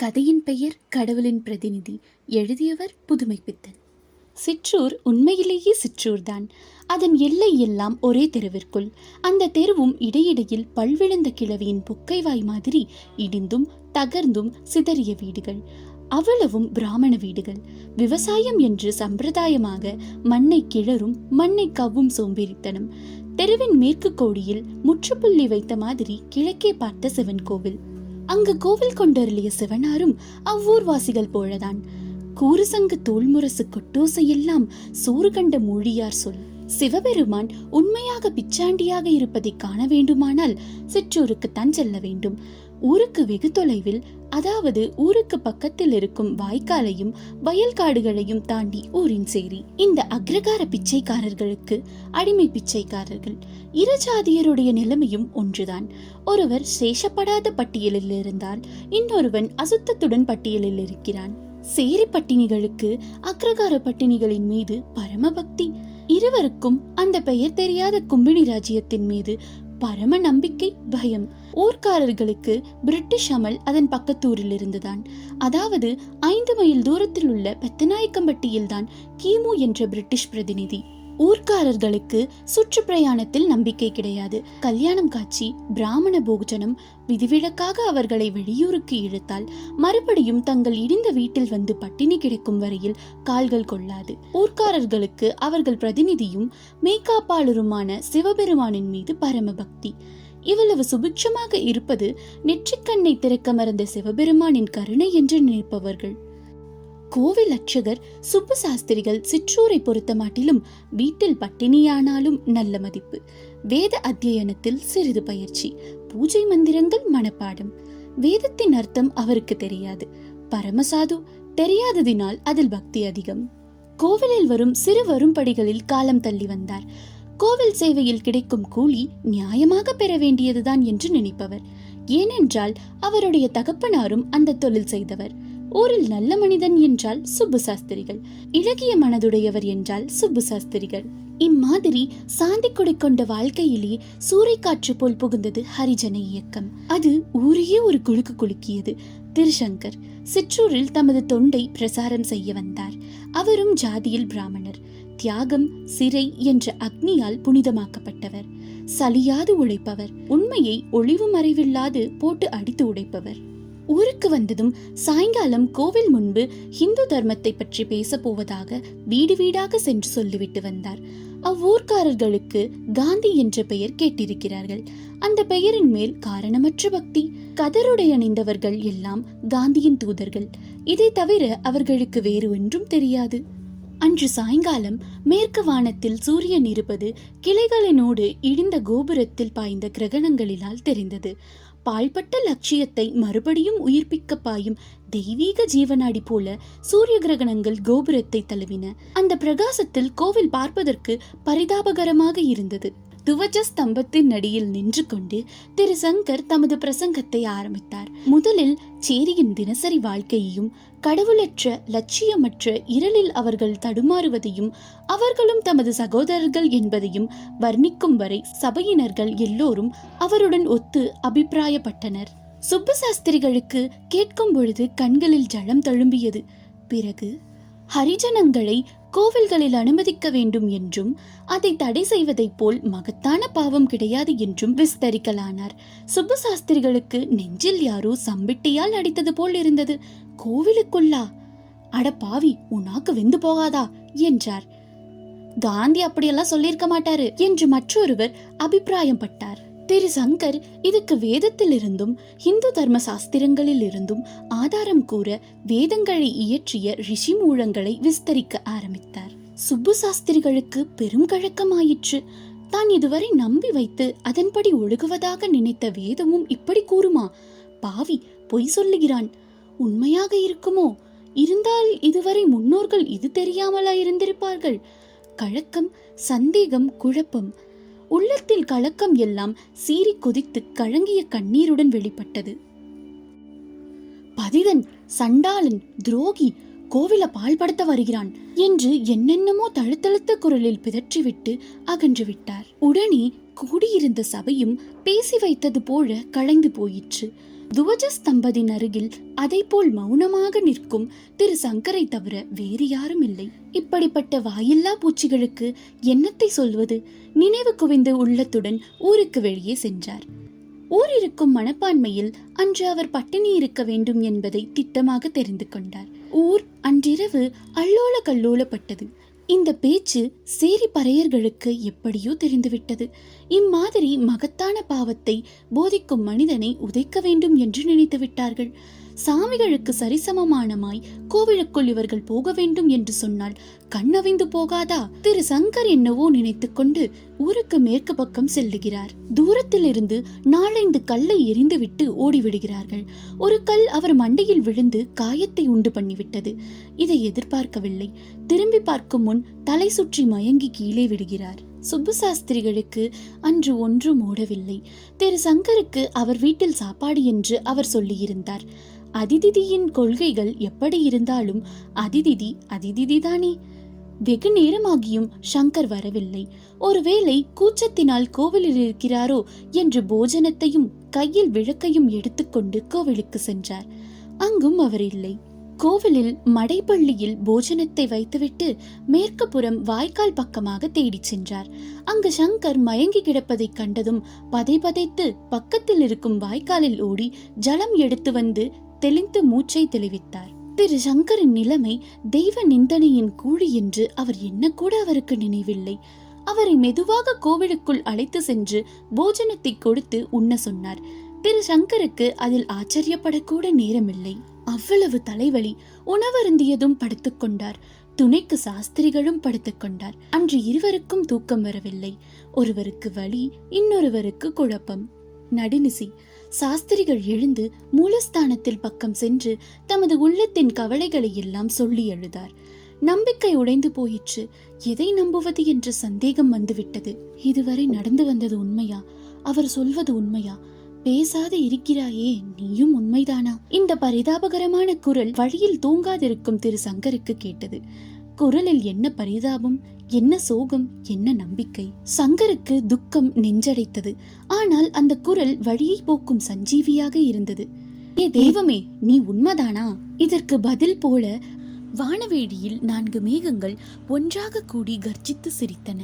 கதையின் பெயர் கடவுளின் பிரதிநிதி எழுதியவர் புதுமைப்பித்தன். சிற்றூர் உண்மையிலேயே சிற்றூர்தான். அதன் எல்லை எல்லாம் ஒரே தெருவிற்குள். அந்த தெருவும் இடையிடையில் பல்விழுந்த கிழவியின் புக்கைவாய் மாதிரி இடிந்தும் தகர்ந்தும் சிதறிய வீடுகள். அவ்வளவும் பிராமண வீடுகள். விவசாயம் என்று சம்பிரதாயமாக மண்ணை கிளறும் மண்ணை கவ்வும் சோம்பேறித்தனம். தெருவின் மேற்கு கோடியில் முற்றுப்புள்ளி வைத்த மாதிரி கிழக்கே பார்த்த சிவன் கோவில். அங்கு கோவில் கொண்டருளிய சிவனாரும் அவ்வூர்வாசிகள் போலதான். கூறுசங்கு தோல்முரசு கொட்டோசையெல்லாம் சோறு கண்ட மொழியார் சொல். சிவபெருமான் உண்மையாக பிச்சாண்டியாக இருப்பதை காண வேண்டுமானால் சிற்றூருக்குத்தான் செல்ல வேண்டும். ஊருக்கு வெகு தொலைவில் அதாவது ஊருக்கு பக்கத்தில் இருக்கும் வாய்க்காலையும் வயல்காடுகளையும் தாண்டி ஊரின் சேரி. இந்த அக்ரகார பிச்சைக்காரர்களுக்கு அடிமை பிச்சைக்காரர்கள். இரு ஜாதியருடைய நிலைமையும் ஒன்றுதான். ஒருவர் சேஷப்படாத பட்டியலில் இருந்தால் இன்னொருவன் அசுத்தத்துடன் பட்டியலில் இருக்கிறான். சேரி பட்டினிகளுக்கு அக்ரகார பட்டினிகளின் மீது பரமபக்தி. இருவருக்கும் அந்த பெயர் தெரியாத கும்பினி ராஜ்யத்தின் மீது பரம நம்பிக்கை பயம். ஊர்க்காரர்களுக்கு பிரிட்டிஷ் அமல் அதன் பக்கத்தூரில் இருந்துதான் அதாவது ஐந்து மைல் தூரத்தில் உள்ள பெத்தநாயக்கம்பட்டியில்தான் கிமு என்ற பிரிட்டிஷ் பிரதிநிதி. ஊர்க்காரர்களுக்கு சுற்றுப்பிரயாணத்தில் நம்பிக்கை கிடையாது. கல்யாணம் காட்சி பிராமண போஜனம் விதிவிலக்காக அவர்களை வெளியூருக்கு இழுத்தால் மறுபடியும் தங்கள் இடிந்த வீட்டில் வந்து பட்டினி கிடைக்கும் வரையில் கால்கள் கொள்ளாது. ஊர்க்காரர்களுக்கு அவர்கள் பிரதிநிதியும் மேய்காப்பாளருமான சிவபெருமானின் மீது பரம பக்தி இவ்வளவு சுபிக்ஷமாக இருப்பது நெற்றிக்கண்ணை திறக்க மறந்த சிவபெருமானின் கருணை என்று நினைப்பவர்கள். கோவில் அர்ச்சகர் சுப்பு சாஸ்திரிகள் சிற்றூரை பொறுத்த மாட்டிலும் வீட்டில் பட்டினியானாலும் நல்ல மதிப்பு. வேத அத்தியனத்தில் சிறிது பயிற்சி பூஜை மந்திரங்கள் மனப்பாடம். வேதத்தின் அர்த்தம் அவருக்கு தெரியாது. பரமசாது தெரியாததினால் அதில் பக்தி அதிகம். கோவிலில் வரும் சிறு வரும்படிகளில் காலம் தள்ளி வந்தார். கோவில் சேவையில் கிடைக்கும் கூலி நியாயமாக பெற வேண்டியதுதான் என்று நினைப்பவர். ஏனென்றால் அவருடைய தகப்பனாரும் அந்த தொழில் செய்தவர். ஊரில் நல்ல மனிதன் என்றால் சுப்பு சாஸ்திரிகள் இலகிய மனதுடையவர் என்றால் சுப்பு சாஸ்திரிகள் இம்மாதிரி சாந்தி கொடை கொண்ட வாழ்க்கையிலே சூறைக்காற்று போல் புகுந்தது ஹரிஜன இயக்கம். அது ஊரையே ஒரு குலுக்கு குலுக்கியது. திருசங்கர் சிற்றூரில் தமது தொண்டை பிரசாரம் செய்ய வந்தார். அவரும் ஜாதியில் பிராமணர். தியாகம் சிறை என்ற அக்னியால் புனிதமாக்கப்பட்டவர். சலியாது உழைப்பவர். உண்மையை ஒளிவு மறைவில்லாது போட்டு அடித்து உடைப்பவர். ஊருக்கு வந்ததும் சாயங்காலம் கோவில் முன்பு ஹிந்து தர்மத்தை பற்றி பேச போவதாக வீடு வீடாக சென்று சொல்லிவிட்டு வந்தார். அவ்வூர்க்காரர்களுக்கு காந்தி என்ற பெயர் கேட்டிருக்கிறார்கள். அந்த பெயரின் மேல் காரணமற்ற பக்தி கதருடை அணிந்தவர்கள் எல்லாம் காந்தியின் தூதர்கள். இதை தவிர அவர்களுக்கு வேறு ஒன்றும் தெரியாது. அன்று சாயங்காலம் மேற்கு வானத்தில் சூரியன் இருப்பது கிளைகளினோடு இடிந்த கோபுரத்தில் பாய்ந்த கிரகணங்களினால் தெரிந்தது. பாழ்பட்ட லட்சியத்தை மறுபடியும் உயிர்ப்பிக்க பாயும் தெய்வீக ஜீவனாடி போல சூரிய கிரகணங்கள் கோபுரத்தை தழுவின. அந்த பிரகாசத்தில் கோவில் பார்ப்பதற்கு பரிதாபகரமாக இருந்தது. துவஜ ஸ்தம்பத்தின் நடியில் நின்று கொண்டு திரு சங்கர் தமது பிரசங்கத்தை ஆரம்பித்தார். முதலில் சேரியின் தினசரி வாழ்க்கையையும் கடவுளற்ற லட்சியமற்ற இருளில் அவர்கள் தடுமாறுவதையும் அவர்களும் தமது சகோதரர்கள் என்பதையும் வர்ணிக்கும் வரை சபையினர்கள் எல்லோரும் அவருடன் ஒத்து அபிப்பிராயப்பட்டனர். சுப்பு சாஸ்திரிகளுக்கு கேட்கும் பொழுது கண்களில் ஜலம் தழும்பியது. பிறகு ஹரிஜனங்களை கோவில்களில் அனுமதிக்க வேண்டும் என்றும் அதை தடை செய்வதைப் போல் மகத்தான பாவம் கிடையாது என்றும் விஸ்தரிக்கலானார். சுப்பு சாஸ்திரிகளுக்கு நெஞ்சில் யாரோ சம்பிட்டியால் அடித்தது போல் இருந்தது. கோவிலுக்குள்ளா? அட பாவி உனாக்கு வெந்து போகாதா? என்றார். காந்தி அப்படியெல்லாம் சொல்லியிருக்க மாட்டாரு என்று மற்றொருவர் அபிப்பிராயம் பட்டார் திரு சங்கர் இதுக்கு வேதத்திலிருந்தும் இந்து தர்ம சாஸ்திரங்களில் இருந்தும் ஆதாரம் கூற வேதங்களை இயற்றிய ரிஷி மூலங்களை விஸ்தரிக்க ஆரம்பித்தார். சுப்பு சாஸ்திரிகளுக்கு பெரும் கழக்கமாயிற்று. தான் இதுவரை நம்பி வைத்து அதன்படி ஒழுகுவதாக நினைத்த வேதமும் இப்படி கூறுமா? பாவி பொய் சொல்லுகிறான். உண்மையாக இருக்குமோ? இருந்தால் இதுவரை முன்னோர்கள் இது தெரியாமலா இருந்திருப்பார்கள். கழக்கம் சந்தேகம் குழப்பம் உள்ளத்தில் கலக்கம் எல்லாம் சீறி கொதித்து கழங்கிய கண்ணீருடன் வெளிப்பட்டது. பதிதன் சண்டாளன் துரோகி கோவில பால்படுத்த வருகிறான் என்று என்னென்னமோ தழுத்தழுத்த குரலில் பிதற்றிவிட்டு அகன்று விட்டார். உடனே கூடியிருந்த சபையும் பேசி வைத்தது போல களைந்து போயிற்று. துவஜஸ்தம்பதின் அருகில் அதை போல் மௌனமாக நிற்கும் திரு சங்கரை தவிர வேறு யாரும் இல்லை. இப்படிப்பட்ட வாயில்லா பூச்சிகளுக்கு என்னத்தை சொல்வது? நினைவு குவிந்த உள்ளத்துடன் ஊருக்கு வெளியே சென்றார். ஊரிருக்கும் மனப்பான்மையில் அன்று அவர் பட்டினி இருக்க வேண்டும் என்பதை திட்டமாக தெரிந்து கொண்டார். ஊர் அன்றிரவு அல்லோல கல்லோலப்பட்டது இந்த பேச்சு சேரி பறையர்களுக்கு எப்படியோ தெரிந்துவிட்டது. இம்மாதிரி மகத்தான பாவத்தை போதிக்கும் மனிதனை உதைக்க வேண்டும் என்று நினைத்து விட்டார்கள் சாமிகளுக்கு சரிசமமானமாய் கோவிலுக்குள் இவர்கள் போக வேண்டும் என்று சொன்னால் கண்ணவிந்து போகாதா? திரு சங்கர் என்னவோ நினைத்துக்கொண்டு ஊருக்கு மேற்கு பக்கம் செல்லுகிறார். தூரத்திலிருந்து நாலைந்து கல்லை எரிந்துவிட்டு ஓடிவிடுகிறார்கள். ஒரு கல் அவர் மண்டையில் விழுந்து காயத்தை உண்டு பண்ணிவிட்டது. இதை எதிர்பார்க்கவில்லை. திரும்பி பார்க்கும் முன் தலை சுற்றி மயங்கி கீழே விடுகிறார். சுப்பு சாஸ்திரிகளுக்கு அன்று ஒன்றும் ஓடவில்லை. திரு சங்கருக்கு அவர் வீட்டில் சாப்பாடு என்று அவர் சொல்லியிருந்தார். அதிதிதியின் கொள்கைகள் எப்படி இருந்தாலும் அதிதிதி அதிதிதி தானே வெகு நேரமாகியும் சங்கர் வரவில்லை. ஒருவேளை கூச்சத்தினால் கோவிலில் இருக்கிறாரோ என்று போஜனத்தையும் கையில் விளக்கையும் எடுத்துக்கொண்டு கோவிலுக்கு சென்றார். அங்கும் அவர் இல்லை. கோவிலில் மடைப்பள்ளியில் போஜனத்தை வைத்துவிட்டு மேற்கு புறம் வாய்க்கால் பக்கமாக தேடிச் சென்றார். அங்கு சங்கர் மயங்கி கிடப்பதைக் கண்டதும் பதை பதைத்து பக்கத்தில் இருக்கும் வாய்க்காலில் ஓடி ஜலம் எடுத்து வந்து தெளிந்து மூச்சை தெளிவித்தார். திரு சங்கரின் நிலைமை தெய்வ நிந்தனையின் கூழி என்று அவர் என்ன கூட அவருக்கு நினைவில்லை. அவரை மெதுவாக கோவிலுக்குள் அழைத்து சென்று போஜனத்தை கொடுத்து உண்ண சொன்னார். திரு சங்கருக்கு அதில் ஆச்சரியப்படக்கூட நேரமில்லை. அவ்வளவு தலைவலி உணவருந்தியதும் படுத்துக்கொண்டார் துணைக்கு சாஸ்திரிகளும் படுத்துக்கொண்டார் அன்று இருவருக்கும் தூக்கம் வரவில்லை. ஒருவருக்கு வலி இன்னொருவருக்கு குழப்பம். நடுநிசி சாஸ்திரிகள் எழுந்து மூலஸ்தானத்தில் பக்கம் சென்று தமது உள்ளத்தின் கவலைகளை எல்லாம் சொல்லி எழுதார். நம்பிக்கை உடைந்து போயிற்று. எதை நம்புவது என்ற சந்தேகம் வந்துவிட்டது. இதுவரை நடந்து வந்தது உண்மையா? அவர் சொல்வது உண்மையா? பேசாது இருக்கிறாயே நீயும் உண்மைதானா? இந்த பரிதாபகரமான குரல் வழியில் தூங்காதிருக்கும் திரு சங்கருக்கு கேட்டது. குரலில் என்ன பரிதாபம் என்ன சோகம் என்ன நம்பிக்கை? சங்கருக்கு துக்கம் நெஞ்சடைத்தது. ஆனால் அந்த குரல் வழியை போக்கும் சஞ்சீவியாக இருந்தது. ஏ தெய்வமே நீ உண்மைதானா? இதற்கு பதில் போல. வானவேடியில் நான்கு மேகங்கள் ஒன்றாக கூடி கர்ஜித்து சிரித்தன.